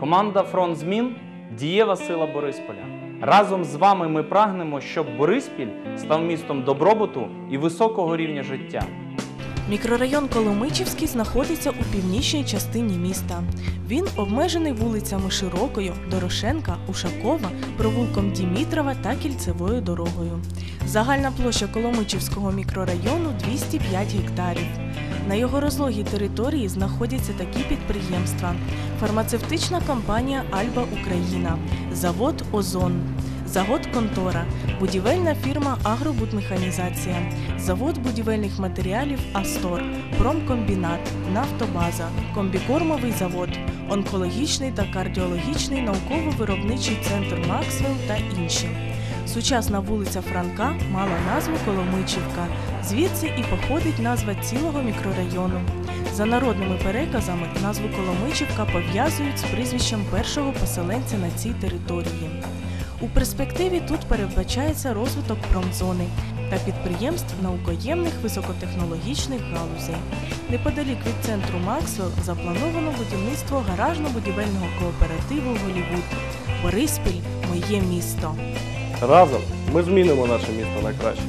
Команда Фронт Змін дієва сила Борисполя. Разом з вами ми прагнемо, щоб Бориспіль став містом добробуту і високого рівня життя. Мікрорайон Коломичівський знаходиться у північній частині міста. Він обмежений вулицями Широкою, Дорошенка, Ушакова, провулком Дімітрова та кільцевою дорогою. Загальна площа Коломичівського мікрорайону 205 гектарів. На його розлогій території знаходяться такі підприємства: фармацевтична компанія Альба Україна, завод Озон, завод Контора, будівельна фірма Агробудмеханізація, завод будівельних матеріалів Астор, промкомбінат, Нафтобаза, комбікормовий завод, онкологічний та кардіологічний науково-виробничий центр Максвелл та інші. Сучасна вулиця Франка мала назву Коломичівка, звідси і походить назва цілого мікрорайону. За народними переказами назву Коломичівка пов'язують з прізвищем першого поселенця на цій території. У перспективі тут передбачається розвиток промзони та підприємств наукоємних високотехнологічних галузей. Неподалік від центру Максвелл заплановано будівництво гаражно-будівельного кооперативу Голівуд. Бориспіль моє місто. Разом ми змінимо наше місто на краще.